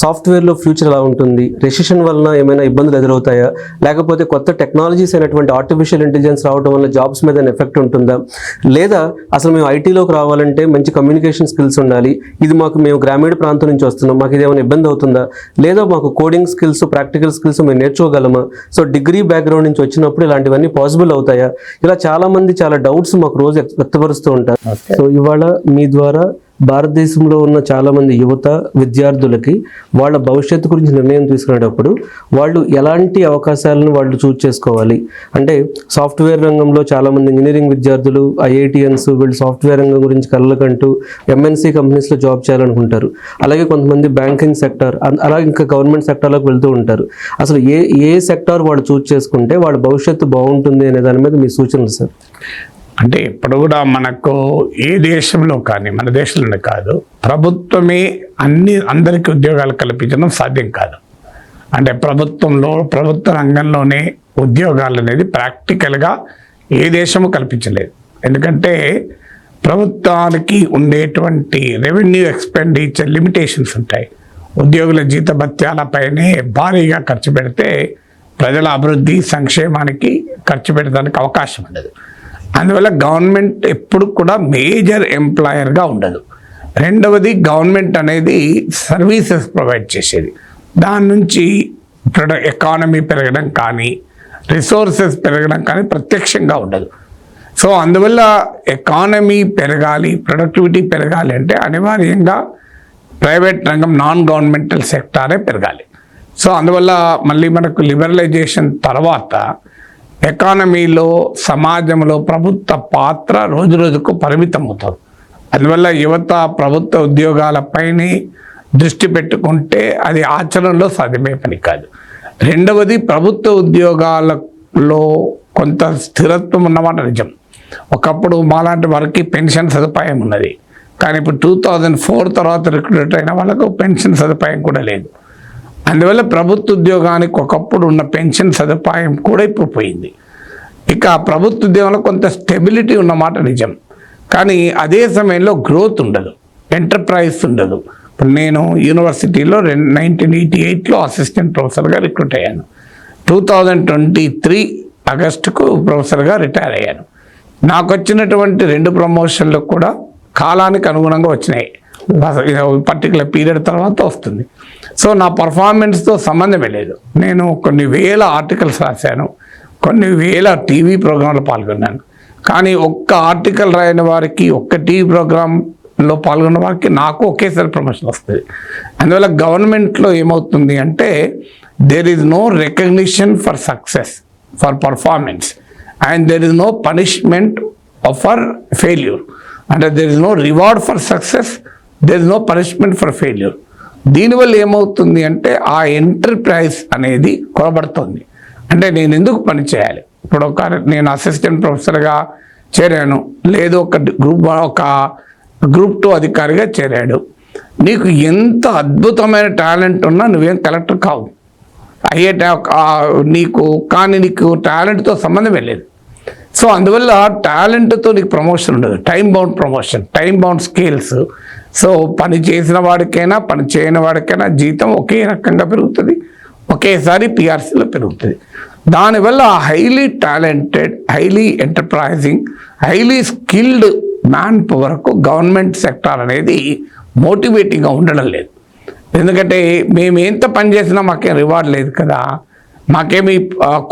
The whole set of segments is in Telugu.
సాఫ్ట్వేర్లో ఫ్యూచర్ ఎలా ఉంటుంది? రెసిషన్ వలన ఏమైనా ఇబ్బందులు ఎదురవుతాయా? లేకపోతే కొత్త టెక్నాలజీస్ అయినటువంటి ఆర్టిఫిషియల్ ఇంటెలిజెన్స్ రావడం వల్ల జాబ్స్ మీద ఎఫెక్ట్ ఉంటుందా? లేదా అసలు మేము ఐటీలోకి రావాలంటే మంచి కమ్యూనికేషన్ స్కిల్స్ ఉండాలి. ఇది మాకు మేము గ్రామీణ ప్రాంతం నుంచి వస్తున్నాం. మాకు ఇది ఏమైనా ఇబ్బంది అవుతుందా? లేదా మాకు కోడింగ్ స్కిల్స్ ప్రాక్టికల్ స్కిల్స్ మేము నేర్చుకోగలమా? సో డిగ్రీ బ్యాక్గ్రౌండ్ నుంచి వచ్చినప్పుడు ఇలాంటివన్నీ పాసిబుల్ అవుతాయా? ఇలా చాలా మంది చాలా డౌట్స్ మాకు రోజు వ్యక్తపరుస్తూ ఉంటారు. సో ఇవాళ మీ ద్వారా భారతదేశంలో ఉన్న చాలామంది యువత విద్యార్థులకి వాళ్ళ భవిష్యత్తు గురించి నిర్ణయం తీసుకునేటప్పుడు వాళ్ళు ఎలాంటి అవకాశాలను వాళ్ళు చూజ్ చేసుకోవాలి? అంటే సాఫ్ట్వేర్ రంగంలో చాలామంది ఇంజనీరింగ్ విద్యార్థులు ఐఐటిఎన్స్ వీళ్ళు సాఫ్ట్వేర్ రంగం గురించి కళ్ళకంటూ ఎంఎన్సీ కంపెనీస్లో జాబ్ చేయాలనుకుంటారు. అలాగే కొంతమంది బ్యాంకింగ్ సెక్టర్ అలాగే ఇంకా గవర్నమెంట్ సెక్టర్లోకి వెళ్తూ ఉంటారు. అసలు ఏ ఏ సెక్టార్ వాళ్ళు చూజ్ చేసుకుంటే వాళ్ళ భవిష్యత్తు బాగుంటుంది అనే దాని మీద మీ సూచనలు సార్ అంటే ఇప్పుడు కూడా మనకు ఏ దేశంలో కానీ మన దేశంలోనే కాదు ప్రభుత్వమే అన్ని అందరికీ ఉద్యోగాలు కల్పించడం సాధ్యం కాదు. అంటే ప్రభుత్వంలో ప్రభుత్వ రంగంలోనే ఉద్యోగాలు అనేది ప్రాక్టికల్గా ఏ దేశము కల్పించలేదు. ఎందుకంటే ప్రభుత్వానికి ఉండేటువంటి రెవెన్యూ ఎక్స్పెండిచర్ లిమిటేషన్స్ ఉంటాయి. ఉద్యోగుల జీతభత్యాలపైనే భారీగా ఖర్చు పెడితే ప్రజల అభివృద్ధి సంక్షేమానికి ఖర్చు పెట్టడానికి అవకాశం ఉండదు. అందువల్ల గవర్నమెంట్ ఎప్పుడు కూడా మేజర్ ఎంప్లాయర్గా ఉండదు. రెండవది గవర్నమెంట్ అనేది సర్వీసెస్ ప్రొవైడ్ చేసేది. దాని నుంచి ప్రొడ ఎకానమీ పెరగడం కానీ రిసోర్సెస్ పెరగడం కానీ ప్రత్యక్షంగా ఉండదు. సో అందువల్ల ఎకానమీ పెరగాలి ప్రొడక్టివిటీ పెరగాలి అంటే అనివార్యంగా ప్రైవేట్ రంగం నాన్ గవర్నమెంటల్ సెక్టారే పెరగాలి. సో అందువల్ల మళ్ళీ మనకు లిబరలైజేషన్ తర్వాత ఎకానమీలో సమాజంలో ప్రభుత్వ పాత్ర రోజు రోజుకు పరిమితం అవుతుంది అందువల్ల యువత ప్రభుత్వ ఉద్యోగాలపైనే దృష్టి పెట్టుకుంటే అది ఆచరణలో సాధ్యమే పని కాదు. రెండవది ప్రభుత్వ ఉద్యోగాలలో కొంత స్థిరత్వం ఉన్నమాట నిజం. ఒకప్పుడు మాలాంటి వారికి పెన్షన్ సదుపాయం ఉన్నది. కానీ ఇప్పుడు టూ థౌజండ్ ఫోర్ తర్వాత రిక్రూట్ అయిన వాళ్ళకు పెన్షన్ సదుపాయం కూడా లేదు. అందువల్ల ప్రభుత్వ ఉద్యోగానికి ఒకప్పుడు ఉన్న పెన్షన్ సదుపాయం కూడా ఇప్పుడు పోయింది. ఇక ప్రభుత్వ ఉద్యోగంలో కొంత స్టెబిలిటీ ఉన్నమాట నిజం. కానీ అదే సమయంలో గ్రోత్ ఉండదు. ఎంటర్ప్రైజ్ ఉండదు. ఇప్పుడు నేను యూనివర్సిటీలో రెండు నైన్టీన్ ఎయిటీ ఎయిట్లో అసిస్టెంట్ ప్రొఫెసర్గా రిక్రూట్ అయ్యాను. టూ థౌజండ్ ట్వంటీ త్రీ ఆగస్టుకు ప్రొఫెసర్గా రిటైర్ అయ్యాను. నాకు వచ్చినటువంటి రెండు ప్రమోషన్లు కూడా కాలానికి అనుగుణంగా వచ్చినాయి. పర్టికులర్ పీరియడ్ తర్వాత వస్తుంది. సో నా పర్ఫార్మెన్స్తో సంబంధమే లేదు. నేను కొన్ని వేల ఆర్టికల్స్ రాశాను. కొన్ని వేల టీవీ ప్రోగ్రాంలో పాల్గొన్నాను. కానీ ఒక్క ఆర్టికల్ రాయని వారికి ఒక్క టీవీ ప్రోగ్రాంలో పాల్గొన్న వారికి నాకు ఒకేసారి ప్రమోషన్ వస్తుంది. అందువల్ల గవర్నమెంట్లో ఏమవుతుంది అంటే there is no recognition for success for performance and there is no punishment for failure అంటే there is no reward for success there is no punishment for failure దీనివల్ల ఏమవుతుంది అంటే ఆ ఎంటర్ప్రైజ్ అనేది కొనబడుతుంది. అంటే నేను ఎందుకు పని చేయాలి? ఇప్పుడు ఒక నేను అసిస్టెంట్ ప్రొఫెసర్గా చేరాను. లేదు ఒక గ్రూప్ ఒక గ్రూప్ టూ అధికారిగా చేరాడు. నీకు ఎంత అద్భుతమైన టాలెంట్ ఉన్నా నువ్వేం కలెక్టర్ కావు. అయ్యే టా- నీకు కానీ నీకు టాలెంట్తో సంబంధమే లేదు. సో అందువల్ల టాలెంట్తో నీకు ప్రమోషన్ ఉండదు. Time bound promotion time bound scales so పని చేసిన వాడికైనా పని చేయని వాడికైనా జీతం ఒకే రకంగా పెరుగుతుంది. ఒకేసారి పిఆర్సీలో పెరుగుతుంది. దానివల్ల highly talented highly enterprising highly skilled man పవర్కు government sector అనేది మోటివేటింగ్గా ఉండడం లేదు. ఎందుకంటే మేము ఎంత పని చేసినా మాకేం రివార్డ్ లేదు కదా. మాకేమి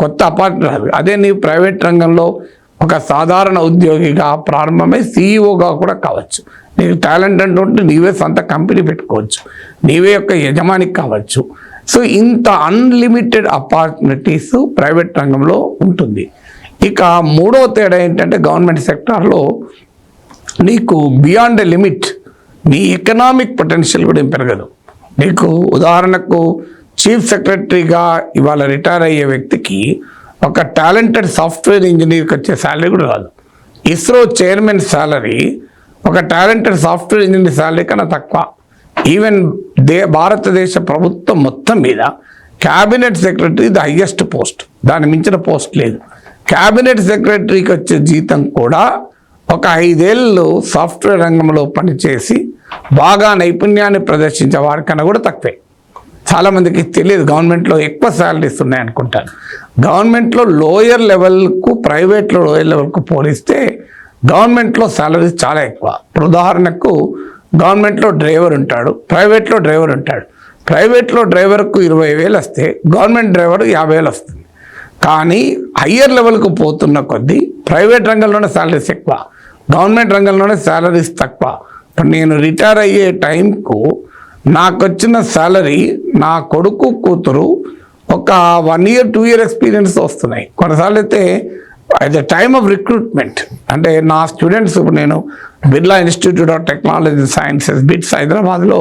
కొత్త అపార్ట్మెంట్ రాదు. అదే నీ ప్రైవేట్ రంగంలో ఒక సాధారణ ఉద్యోగిగా ప్రారంభమై సీఈఓగా కూడా కావచ్చు. నీకు టాలెంట్ అంటుంటే నీవే సొంత కంపెనీ పెట్టుకోవచ్చు. నీవే యొక్క యజమానికి కావచ్చు. సో ఇంత అన్లిమిటెడ్ అపార్చునిటీస్ ప్రైవేట్ రంగంలో ఉంటుంది. ఇక మూడవ తేడా ఏంటంటే గవర్నమెంట్ సెక్టార్లో నీకు బియాండ్ లిమిట్ నీ ఎకనామిక్ పొటెన్షియల్ కూడా ఏం పెరగదు. నీకు ఉదాహరణకు చీఫ్ సెక్రటరీగా ఇవాళ రిటైర్ అయ్యే వ్యక్తికి ఒక టాలెంటెడ్ సాఫ్ట్వేర్ ఇంజనీర్కి వచ్చే శాలరీ కూడా రాదు. ఇస్రో చైర్మన్ శాలరీ ఒక టాలెంటెడ్ సాఫ్ట్వేర్ ఇంజనీర్ శాలరీ కన్నా తక్కువ. ఈవెన్ దే భారతదేశ ప్రభుత్వం మొత్తం మీద cabinet secretary the highest post. దాని మించిన పోస్ట్ లేదు. క్యాబినెట్ సెక్రటరీకి వచ్చే జీతం కూడా ఒక ఐదేళ్ళు సాఫ్ట్వేర్ రంగంలో పనిచేసి బాగా నైపుణ్యాన్ని ప్రదర్శించే వారికన్నా కూడా తక్కువే. చాలామందికి తెలియదు. గవర్నమెంట్లో ఎక్కువ శాలరీస్ ఉన్నాయి అనుకుంటారు గవర్నమెంట్లో లోయర్ లెవెల్కు ప్రైవేట్లో లోయర్ లెవెల్కు పోలిస్తే గవర్నమెంట్లో శాలరీస్ చాలా ఎక్కువ. ఇప్పుడు ఉదాహరణకు గవర్నమెంట్లో డ్రైవర్ ఉంటాడు ప్రైవేట్లో డ్రైవర్ ఉంటాడు. ప్రైవేట్లో డ్రైవర్కు ఇరవై వేలు వస్తే గవర్నమెంట్ డ్రైవర్ యాభై వేలు వస్తుంది. కానీ హయ్యర్ లెవెల్కు పోతున్న కొద్దీ ప్రైవేట్ రంగంలోనే శాలరీస్ ఎక్కువ. గవర్నమెంట్ రంగంలోనే శాలరీస్ తక్కువ. ఇప్పుడు నేను రిటైర్ అయ్యే టైంకు నాకు వచ్చిన శాలరీ నా కొడుకు కూతురు ఒక one year two year experience వస్తున్నాయి. కొన్నిసార్లు అయితే at the time of recruitment అంటే నా స్టూడెంట్స్ ఇప్పుడు నేను Birla institute of technology sciences BITS హైదరాబాద్లో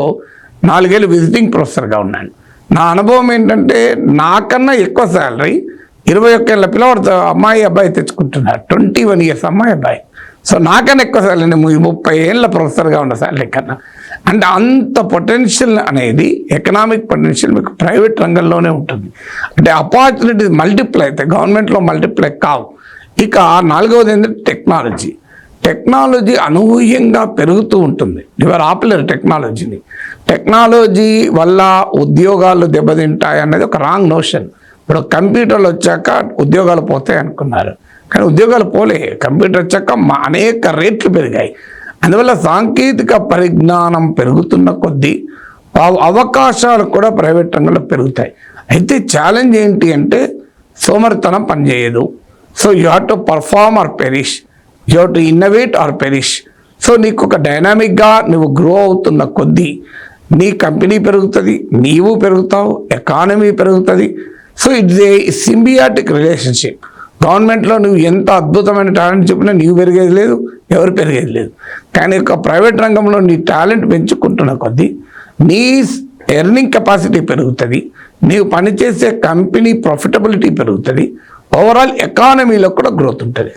నాలుగేళ్ళు విజిటింగ్ ప్రొఫెసర్గా ఉన్నాను. నా అనుభవం ఏంటంటే నాకన్నా ఎక్కువ శాలరీ ఇరవై ఒక్క ఏళ్ళ పిల్లవాడు అమ్మాయి అబ్బాయి తెచ్చుకుంటున్నారు. ట్వంటీ వన్ ఇయర్స్ అమ్మాయి అబ్బాయి. సో నాకన్నా ఎక్కువ సార్ నేను ముప్పై ఏళ్ళ ప్రొఫెసర్గా ఉన్న సార్ లెక్కన. అంటే అంత పొటెన్షియల్ అనేది ఎకనామిక్ పొటెన్షియల్ మీకు ప్రైవేట్ రంగంలోనే ఉంటుంది. అంటే ఆపర్చునిటీస్ మల్టిప్లై అయితే గవర్నమెంట్లో మల్టిప్లై కావు. ఇక నాలుగవది ఏంటంటే టెక్నాలజీ టెక్నాలజీ అనూహ్యంగా పెరుగుతూ ఉంటుంది. ఎవరు ఆపలేరు టెక్నాలజీని టెక్నాలజీ వల్ల ఉద్యోగాలు దెబ్బతింటాయి అనేది ఒక రాంగ్ నోషన్ ఇప్పుడు కంప్యూటర్లు వచ్చాక ఉద్యోగాలు పోతాయి అనుకున్నారు. కానీ ఉద్యోగాలు పోలే. కంప్యూటర్ వచ్చాక మా అనేక రేట్లు పెరిగాయి. అందువల్ల సాంకేతిక పరిజ్ఞానం పెరుగుతున్న కొద్దీ అవకాశాలు కూడా ప్రైవేట్ రంగంలో పెరుగుతాయి. అయితే ఛాలెంజ్ ఏంటి అంటే సోమరితనం పనిచేయదు. So you have to perform or perish you have to innovate or perish so నీకు ఒక డైనామిక్గా నువ్వు గ్రో అవుతున్న కొద్దీ నీ కంపెనీ పెరుగుతుంది నీవు పెరుగుతావు ఎకానమీ పెరుగుతుంది. So it's a symbiotic relationship గవర్నమెంట్లో నువ్వు ఎంత అద్భుతమైన టాలెంట్ చెప్పినా నీవు పెరిగేది లేదు ఎవరు పెరిగేది లేదు. కానీ ఒక ప్రైవేట్ రంగంలో నీ టాలెంట్ పెంచుకుంటున్న కొద్దీ నీ ఎర్నింగ్ కెపాసిటీ పెరుగుతుంది నీవు పనిచేసే కంపెనీ ప్రాఫిటబిలిటీ పెరుగుతుంది ఓవరాల్ ఎకానమీలో కూడా గ్రోత్ ఉంటుంది.